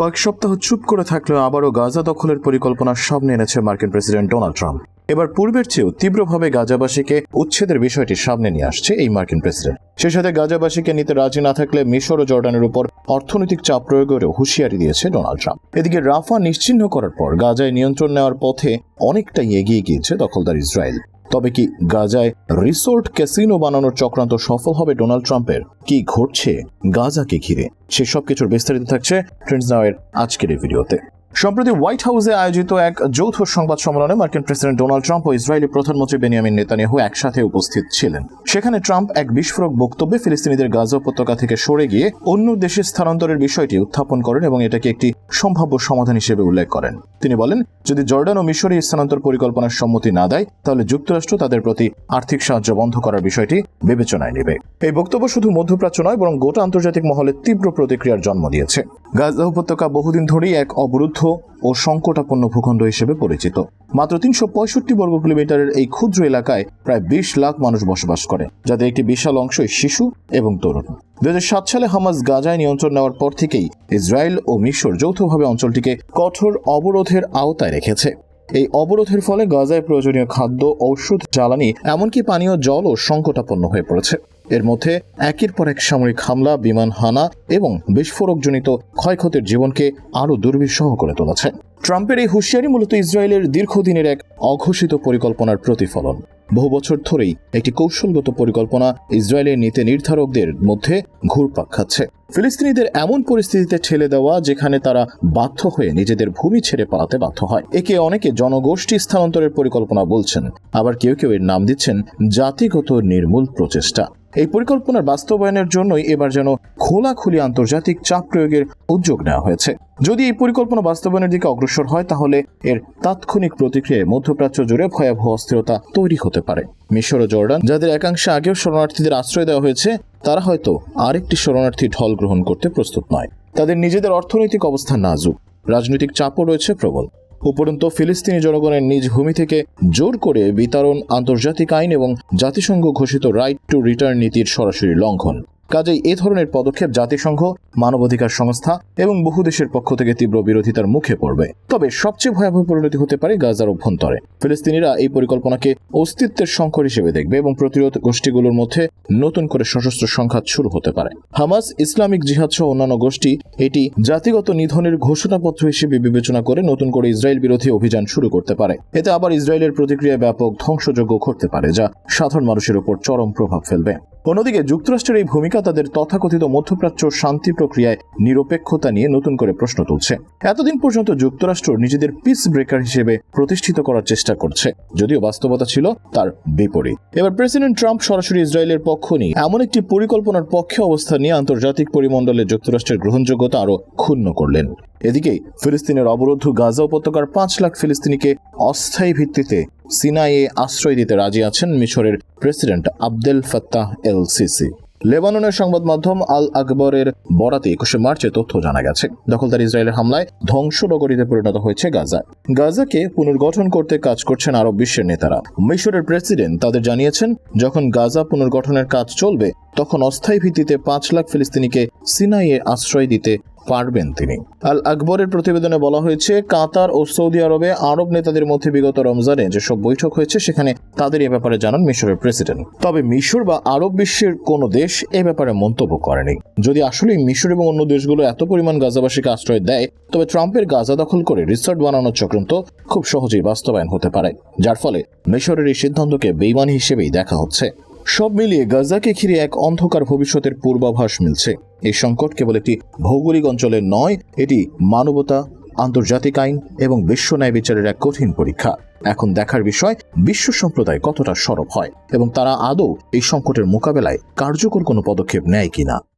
কয়েক সপ্তাহ চুপ করে থাকলেও আবারও গাজা দখলের পরিকল্পনা সামনে এনেছে মার্কিন প্রেসিডেন্ট ডোনাল্ড ট্রাম্প। এবার পূর্বের চেয়েও তীব্রভাবে গাজাবাসীকে উচ্ছেদের বিষয়টি সামনে নিয়ে আসছে এই মার্কিন প্রেসিডেন্ট। সেই সাথে গাজাবাসীকে নিতে রাজি না থাকলে মিশর ও জর্ডানের উপর অর্থনৈতিক চাপ প্রয়োগেরও হুঁশিয়ারি দিয়েছে ডোনাল্ড ট্রাম্প। এদিকে রাফা নিশ্চিহ্ন করার পর গাজায় নিয়ন্ত্রণ নেওয়ার পথে অনেকটাই এগিয়ে গিয়েছে দখলদার ইসরায়েল। তবে কি গাজায় রিসোর্ট ক্যাসিনো বানানোর চক্রান্ত সফল হবে ডোনাল্ড ট্রাম্পের? কি ঘটছে গাজাকে ঘিরে? সেসব কিছুর বিস্তারিত থাকছে ট্রেন্ডস নাওয়ের আজকের এই ভিডিওতে। সম্প্রতি হোয়াইট হাউসে আয়োজিত এক যৌথ সংবাদ সম্মেলনে মার্কিন প্রেসিডেন্ট ডোনাল্ড ট্রাম্প ও ইসরায়েলি প্রধানমন্ত্রী বেনিয়ামিন নেতানিয়াহু একসাথে উপস্থিত ছিলেন। সেখানে ট্রাম্প এক বিস্ফোরক বক্তব্যে ফিলিস্তিনিদের গাজা উপত্যকা থেকে সরে গিয়ে অন্য দেশে স্থানান্তরের বিষয়টি উত্থাপন করেন এবং এটাকে একটি সম্ভাব্য সমাধান হিসেবে উল্লেখ করেন। তিনি বলেন, যদি জর্ডান ও মিশরে স্থানান্তর পরিকল্পনার সম্মতি না দেয়, তাহলে যুক্তরাষ্ট্র তাদের প্রতি আর্থিক সাহায্য বন্ধ করার বিষয়টি বিবেচনায় নেবে। এই বক্তব্য শুধু মধ্যপ্রাচ্য নয়, বরং গোটা আন্তর্জাতিক মহলে তীব্র প্রতিক্রিয়ার জন্ম দিয়েছে। গাজা উপত্যকা বহুদিন ধরেই এক অবরুদ্ধ ও সংকটাপন্ন ভূখণ্ড হিসেবে পরিচিত। মাত্র তিনশো পঁয়ষট্টি বর্গ কিলোমিটারের এই ক্ষুদ্র এলাকায় প্রায় বিশ লাখ মানুষ বসবাস করে, যাদের একটি বিশাল অংশই শিশু এবং তরুণ। দুই হাজার সাত সালে হামাস গাজায় নিয়ন্ত্রণ নেওয়ার পর থেকেই ইসরায়েল ও মিশর যৌথভাবে অঞ্চলটিকে কঠোর অবরোধের আওতায় রেখেছে। এই অবরোধের ফলে গাজায় প্রয়োজনীয় খাদ্য, ঔষধ, জ্বালানি, এমনকি পানীয় জলও সংকটাপন্ন হয়ে পড়েছে। এর মধ্যে একের পর এক সামরিক হামলা, বিমান হানা এবং বিস্ফোরকজনিত ক্ষয়ক্ষতির জীবনকে আরও দুর্বিষহ করে তুলেছে। ট্রাম্পের এই হুঁশিয়ারি মূলত ইসরায়েলের দীর্ঘদিনের এক অঘোষিত পরিকল্পনার প্রতিফলন। বহু বছর ধরেই একটি কৌশলগত পরিকল্পনা ইসরায়েলের নীতি নির্ধারকদের মধ্যে ঘুরপাক খাচ্ছে। ফিলিস্তিনিদের এমন পরিস্থিতিতে ঠেলে দেওয়া যেখানে তারা বাধ্য হয়ে নিজেদের ভূমি ছেড়ে পালাতে বাধ্য হয়। একে অনেকে জনগোষ্ঠী স্থানান্তরের পরিকল্পনা বলছেন, আবার কেউ কেউ এর নাম দিচ্ছেন জাতিগত নির্মূল প্রচেষ্টা। এই পরিকল্পনার বাস্তবায়নের জন্যই এবার যেন খোলাখুলি আন্তর্জাতিক চাপ প্রয়োগের উদ্যোগ নেওয়া হয়েছে। যদি এই পরিকল্পনা বাস্তবায়নের দিকে অগ্রসর হয়, তাহলে এর তাৎক্ষণিক প্রতিক্রিয়ায় মধ্যপ্রাচ্য জুড়ে ভয়াবহ অস্থিরতা তৈরি হতে পারে। মিশর ও জর্ডান, যাদের একাংশে আগেও শরণার্থীদের আশ্রয় দেওয়া হয়েছে, তারা হয়তো আরেকটি শরণার্থী ঢল গ্রহণ করতে প্রস্তুত নয়। তাদের নিজেদের অর্থনৈতিক অবস্থা নাজুক। রাজনৈতিক চাপও রয়েছে প্রবল। উপরন্ত ফিলিস্তিনি জনগণের নিজ ভূমি থেকে জোর করে বিতরণ, আন্তর্জাতিক আইন এবং জাতিসংঘ ঘোষিত রাইট টু রিটার্ন নীতির সরাসরি লঙ্ঘন। কাজেই এ ধরনের পদক্ষেপ জাতিসংঘ, মানবাধিকার সংস্থা এবং বহু দেশের পক্ষ থেকে তীব্র বিরোধিতার মুখে পড়বে। তবে সবচেয়ে ভয়াবহ পরিণতি হতে পারে গাজার অভ্যন্তরে। ফিলিস্তিনিরা এই পরিকল্পনাকে অস্তিত্বের সংকট হিসেবে দেখবে এবং প্রতিরোধ গোষ্ঠীগুলোর মধ্যে নতুন করে সশস্ত্র সংঘাত শুরু হতে পারে। হামাস, ইসলামিক জিহাদ সহ অন্যান্য গোষ্ঠী এটি জাতিগত নিধনের ঘোষণাপত্র হিসেবে বিবেচনা করে নতুন করে ইসরায়েল বিরোধী অভিযান শুরু করতে পারে। এতে আবার ইসরায়েলের প্রতিক্রিয়া ব্যাপক ধ্বংসযোগ্য ঘটতে পারে, যা সাধারণ মানুষের উপর চরম প্রভাব ফেলবে। অন্যদিকে যুক্তরাষ্ট্রের এই ভূমিকা তাদের তথাকথিত মধ্যপ্রাচ্য শান্তি প্রক্রিয়ায় নিরপেক্ষতা নিয়ে নতুন করে প্রশ্ন তুলছে। এতদিন পর্যন্ত যুক্তরাষ্ট্র নিজেদের পিস ব্রেকার হিসেবে প্রতিষ্ঠিত করার চেষ্টা করছে, যদিও বাস্তবতা ছিল তার বিপরীত। এবার প্রেসিডেন্ট ট্রাম্প সরাসরি ইসরায়েলের পক্ষ নিয়ে এমন একটি পরিকল্পনার পক্ষে অবস্থান নিয়ে আন্তর্জাতিক পরিমণ্ডলে যুক্তরাষ্ট্রের গ্রহণযোগ্যতা আরও ক্ষুণ্ণ করলেন। এদিকে, ফিলিস্তিনের অবরুদ্ধ গাজা উপত্যকার পাঁচ লাখ ফিলিস্তিনিকে অস্থায়ী ভিত্তিতে সিনাইয়ে আশ্রয় দিতে রাজি আছেন মিশরের president Abdel Fattah el Sisi. লেবাননের সংবাদ মাধ্যম আল আকবরের বরাতে একুশে মার্চে তথ্য জানা গেছে। দখলদার ইসরায়েলের হামলায় ধ্বংস নগরীতে পরিণত হয়েছে গাজা। গাজাকে পুনর্গঠন করতে কাজ করছেন আরব বিশ্বের নেতারা। মিশরের প্রেসিডেন্ট তাদের জানিয়েছেন, যখন গাজা পুনর্গঠনের কাজ চলবে, তখন অস্থায়ী ভিত্তিতে পাঁচ লাখ ফিলিস্তিনিকে সিনাইয়ে আশ্রয় দিতে পারবেন তিনি। আল আকবরের প্রতিবেদনে বলা হয়েছে, কাতার ও সৌদি আরবে আরব নেতাদের মধ্যে বিগত রমজানে যেসব বৈঠক হয়েছে, সেখানে তাদের এ ব্যাপারে জানান মিশরের প্রেসিডেন্ট। তবে মিশর বা আরব বিশ্বের কোনো দেশ এ ব্যাপারে মন্তব্য করেনি। যদি আসলে মিশর এবং অন্য দেশগুলো এত পরিমাণ গাজাবাসীকে আশ্রয় দেয়, তবে ট্রাম্পের গাজা দখল করে রিসর্ট বানানোর চক্রান্ত খুব সহজেই বাস্তবায়ন হতে পারে। যার ফলে মিশরের এই সিদ্ধান্তকে বেইমানি হিসেবেই দেখা হচ্ছে। সব মিলিয়ে গাজাকে ঘিরে এক অন্ধকার ভবিষ্যতের পূর্বাভাস মিলছে। এই সংকট কেবল একটি ভৌগোলিক অঞ্চলের নয়, এটি মানবতা, আন্তর্জাতিক আইন এবং বিশ্ব ন্যায় বিচারের এক কঠিন পরীক্ষা। এখন দেখার বিষয়, বিশ্ব সম্প্রদায় কতটা সরব হয় এবং তারা আদৌ এই সংকটের মোকাবেলায় কার্যকর কোনো পদক্ষেপ নেয় কিনা।